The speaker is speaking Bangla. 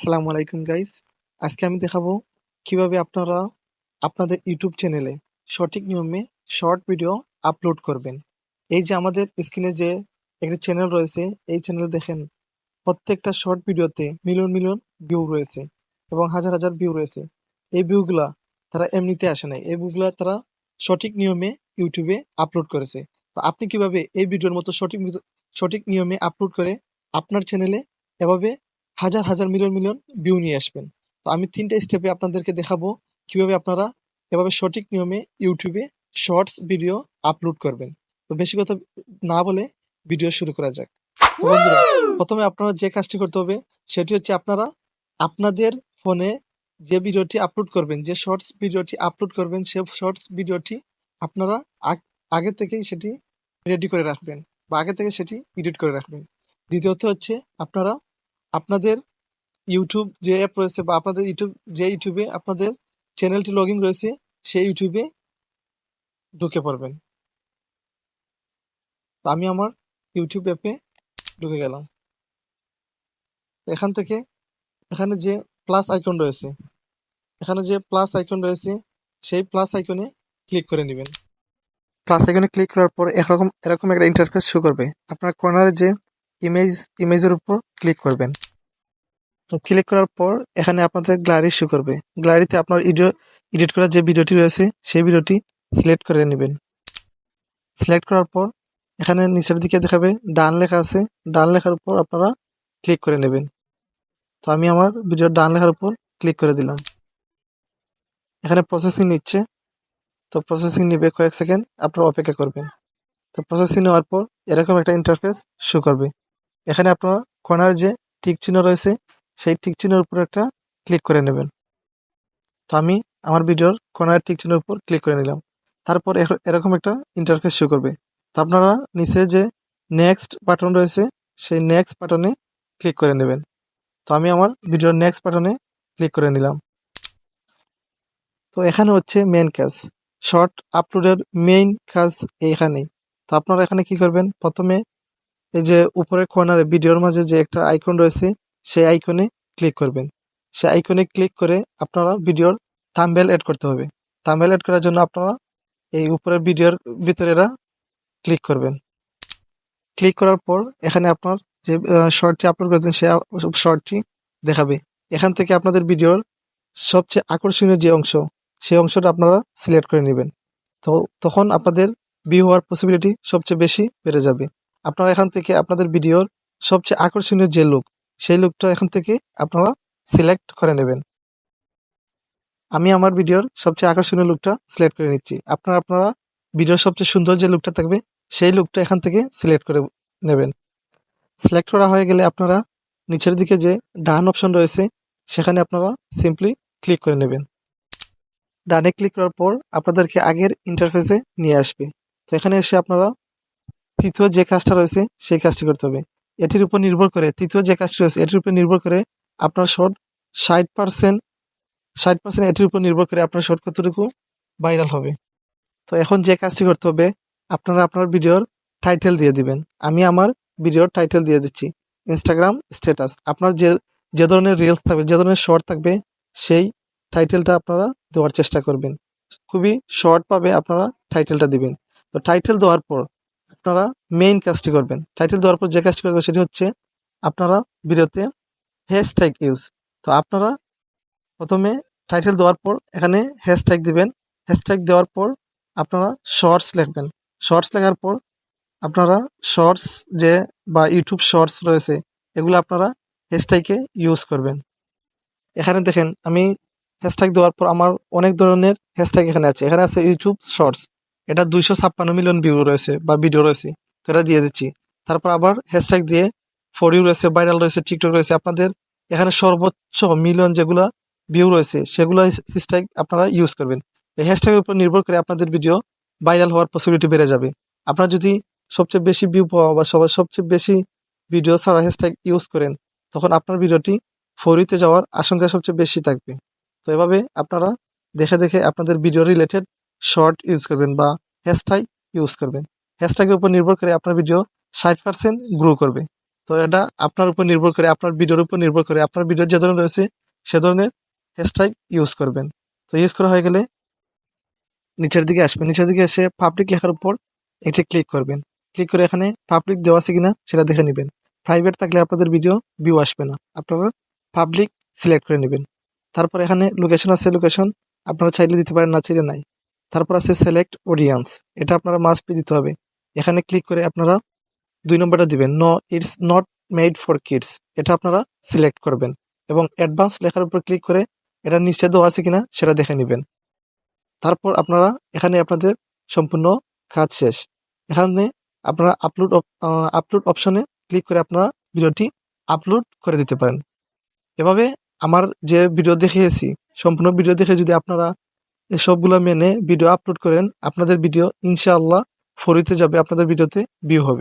আসসালামু আলাইকুম গাইস আজকে আমি দেখাবো কীভাবে আপনারা আপনাদের ইউটিউব চ্যানেলে সঠিক নিয়মে শর্ট ভিডিও আপলোড করবেন। এই যে আমাদের স্ক্রিনে যে একটি চ্যানেল রয়েছে, এই চ্যানেলে দেখেন প্রত্যেকটা শর্ট ভিডিওতে মিলিয়ন মিলিয়ন ভিউ রয়েছে এবং হাজার হাজার ভিউ রয়েছে। এই ভিউগুলা তারা এমনিতে আসে নাই। এই ভিউগুলা তারা সঠিক নিয়মে ইউটিউবে আপলোড করেছে। তো আপনি কীভাবে এই ভিডিওর মতো সঠিক সঠিক নিয়মে আপলোড করে আপনার চ্যানেলে এভাবে হাজার হাজার মিলিয়ন মিলিয়ন ভিউ নিয়ে আসবেন। তো আমি তিনটা স্টেপে আপনাদেরকে দেখাবো কীভাবে আপনারা এভাবে সঠিক নিয়মে ইউটিউবে শর্টস ভিডিও আপলোড করবেন। তো বেশি কথা না বলে ভিডিও শুরু করা যাক। বন্ধুরা প্রথমে আপনারা যে কাজটি করতে হবে সেটি হচ্ছে আপনারা আপনাদের ফোনে যে ভিডিওটি আপলোড করবেন যে শর্টস ভিডিওটি আপলোড করবেন সে শর্টস ভিডিওটি আপনারা আগে থেকেই সেটি রেডি করে রাখবেন বা আগে থেকে সেটি এডিট করে রাখবেন। দ্বিতীয়ত হচ্ছে আপনারা আপনাদের ইউটিউব যে অ্যাপ রয়েছে বা আপনাদের ইউটিউব যে ইউটিউবে আপনাদের চ্যানেলটি লগ রয়েছে, সেই ইউটিউবে ঢুকে পড়বেন। আমি আমার ইউটিউব অ্যাপে ঢুকে গেলাম। এখান থেকে এখানে যে প্লাস আইকন রয়েছে, এখানে যে প্লাস আইকন রয়েছে, সেই প্লাস আইকনে ক্লিক করে নেবেন। প্লাস আইকনে ক্লিক করার পর এরকম এরকম একটা ইন্টারফেস শো করবে। আপনার কর্নারে যে ইমেজ ইমেজের উপর ক্লিক করবেন। তো ক্লিক করার পর এখানে আপনাদের গ্যালারি শো করবে। গ্যালারিতে আপনার ভিডিও এডিট করা যে ভিডিওটি রয়েছে, সেই ভিডিওটি সিলেক্ট করে নেবেন। সিলেক্ট করার পর এখানে নিচের দিকে দেখাবে ডান লেখা আছে। ডান লেখার উপর আপনারা ক্লিক করে নেবেন। তো আমি আমার ভিডিও ডান লেখার উপর ক্লিক করে দিলাম। এখানে প্রসেসিং নিচ্ছে। তো প্রসেসিং নেবে কয়েক সেকেন্ড আপনারা অপেক্ষা করবেন। তো প্রসেসিং নেওয়ার পর এরকম একটা ইন্টারফেস শো করবে। এখানে আপনারা কর্নার যে টিক চিহ্ন রয়েছে, সেই টিক চিহ্নের উপর একটা ক্লিক করে নেবেন। তো আমি আমার ভিডিওর কর্নার টিক চিহ্নের উপর ক্লিক করে নিলাম। তারপর এরকম একটা ইন্টারফেস শো করবে। তো আপনারা নিচে যে নেক্সট বাটন রয়েছে, সেই নেক্সট বাটনে ক্লিক করে নেবেন। তো আমি আমার ভিডিওর নেক্সট বাটনে ক্লিক করে নিলাম। তো এখানে হচ্ছে মেন কাজ। শর্ট আপলোডের মেইন কাজ এইখানেই। তো আপনারা এখানে কি করবেন? প্রথমে এই যে উপরের কর্নারে ভিডিওর মাঝে যে একটা আইকন রয়েছে, সেই আইকনে ক্লিক করবেন। সেই আইকনে ক্লিক করে আপনারা ভিডিওর থাম্বেল অ্যাড করতে হবে। থাম্বেল অ্যাড করার জন্য আপনারা এই উপরের ভিডিওর ভিতরেরা ক্লিক করবেন। ক্লিক করার পর এখানে আপনার যে শর্টটি আপলোড করেছেন, সে শর্টটি দেখাবে। এখান থেকে আপনাদের ভিডিওর সবচেয়ে আকর্ষণীয় যে অংশ, সেই অংশটা আপনারা সিলেক্ট করে নেবেন। তো তখন আপনাদের ভিউ হওয়ার পসিবিলিটি সবচেয়ে বেশি বেড়ে যাবে। আপনারা এখান থেকে আপনাদের ভিডিওর সবচেয়ে আকর্ষণীয় যে লুক সেই লুকটা এখান থেকে আপনারা সিলেক্ট করে নেবেন। আমি আমার ভিডিওর সবচেয়ে আকর্ষণীয় লুকটা সিলেক্ট করে নিচ্ছি। আপনারা আপনারা ভিডিওর সবচেয়ে সুন্দর যে লুকটা থাকবে, সেই লুকটা এখান থেকে সিলেক্ট করে নেবেন। সিলেক্ট করা হয়ে গেলে আপনারা নিচের দিকে যে ডান অপশন রয়েছে, সেখানে আপনারা সিম্পলি ক্লিক করে নেবেন। ডানে ক্লিক করার পর আপনাদেরকে আগের ইন্টারফেসে নিয়ে আসবে। তো এখানে এসে আপনারা তৃতীয় যে কাজটা রয়েছে, সেই কাজটি করতে হবে। এটির উপর নির্ভর করে, তৃতীয় যে কাজটি রয়েছে, এটির উপর নির্ভর করে আপনার শর্ট ষাট পার্সেন্ট ষাট পার্সেন্ট এটির উপর নির্ভর করে আপনার শর্ট কতটুকু ভাইরাল হবে। তো এখন যে কাজটি করতে হবে, আপনারা আপনার ভিডিওর টাইটেল দিয়ে দিবেন। আমি আমার ভিডিওর টাইটেল দিয়ে দিচ্ছি ইনস্টাগ্রাম স্ট্যাটাস আপনার যে যে ধরনের রিলস থাকবে, যে ধরনের শর্ট থাকবে, সেই টাইটেলটা আপনারা দেওয়ার চেষ্টা করবেন। খুবই শর্ট পাবে আপনারা টাইটেলটা দিবেন। তো টাইটেল দেওয়ার পর আপনারা মেইন কাজটি করবেন। টাইটেল দেওয়ার পর যে কাজটি করবেন সেটি হচ্ছে আপনারা ভিডিওতে হ্যাশট্যাগ ইউজ তো আপনারা প্রথমে টাইটেল দেওয়ার পর এখানে হ্যাশট্যাগ দিবেন। হ্যাশট্যাগ দেওয়ার পর আপনারা শর্টস লিখবেন। শর্টস লেখার পর আপনারা শর্টস যে বা ইউটিউব শর্টস রয়েছে, এগুলো আপনারা হ্যাশট্যাগে ইউজ করবেন। এখানে দেখেন আমি হ্যাশট্যাগ দেওয়ার পর আমার অনেক ধরনের হ্যাশট্যাগ এখানে আছে। এখানে আছে ইউটিউব শর্টস এটা দুইশো ছাপ্পান্ন মিলিয়ন ভিউ রয়েছে বা ভিডিও রয়েছে, তো এটা দিয়ে দিচ্ছি। তারপর আবার হ্যাশট্যাগ দিয়ে ফর ইউ রয়েছে ভাইরাল রয়েছে টিকটক রয়েছে, আপনাদের এখানে সর্বোচ্চ মিলিয়ন যেগুলো ভিউ রয়েছে, সেগুলো হ্যাশট্যাগ আপনারা ইউজ করবেন। এই হ্যাশট্যাগের উপর নির্ভর করে আপনাদের ভিডিও ভাইরাল হওয়ার পসিবিলিটি বেড়ে যাবে। আপনারা যদি সবচেয়ে বেশি ভিউ পাওয়া বা সবার সবচেয়ে বেশি ভিডিও ছাড়া হ্যাশট্যাগ ইউজ করেন, তখন আপনার ভিডিওটি ফরিতে যাওয়ার আশঙ্কা সবচেয়ে বেশি থাকবে। তো এভাবে আপনারা দেখে দেখে আপনাদের ভিডিও রিলেটেড শর্ট ইউজ করবেন বা হ্যাশট্যাগ ইউজ করবেন। হ্যাশট্যাগের উপর নির্ভর করে আপনার ভিডিও ষাট পার্সেন্ট গ্রো করবে। তো এটা আপনার উপর নির্ভর করে, আপনার ভিডিওর উপর নির্ভর করে, আপনার ভিডিও যে ধরনের রয়েছে, সে ধরনের হ্যাশট্যাগ ইউজ করবেন। তো ইউজ করা হয়ে গেলে নিচের দিকে আসবেন। নিচের দিকে এসে পাবলিক লেখার উপর একটি ক্লিক করবেন। ক্লিক করে এখানে পাবলিক দেওয়া আছে কিনা সেটা দেখে নেবেন। প্রাইভেট থাকলে আপনাদের ভিডিও ভিউ আসবে না। আপনারা পাবলিক সিলেক্ট করে নেবেন। তারপর এখানে লোকেশন আছে লোকেশন আপনারা চাইলে দিতে পারেন, না চাইলে নাই। তারপর আছে সিলেক্ট অডিয়েন্স এটা আপনারা মাস্ট বি দিতে হবে। এখানে ক্লিক করে আপনারা দুই নম্বরটা দিবেন no it's not made for kids এটা আপনারা সিলেক্ট করবেন এবং অ্যাডভান্স লেখার উপর ক্লিক করে এটা নিচে দেওয়া আছে কিনা সেটা দেখে নেবেন। তারপর আপনারা এখানে আপনাদের সম্পূর্ণ কাজ শেষ। এখানে আপনারা আপলোড আপলোড অপশনে ক্লিক করে আপনারা ভিডিওটি আপলোড করে দিতে পারেন। এভাবে আমার যে ভিডিও দেখিয়েছি, সম্পূর্ণ ভিডিও দেখে যদি আপনারা এই সবগুলো মেনে ভিডিও আপলোড করেন। আপনাদের ভিডিও ইনশাআল্লাহ ফরিতে যাবে, আপনাদের ভিডিওতে ভিউ হবে।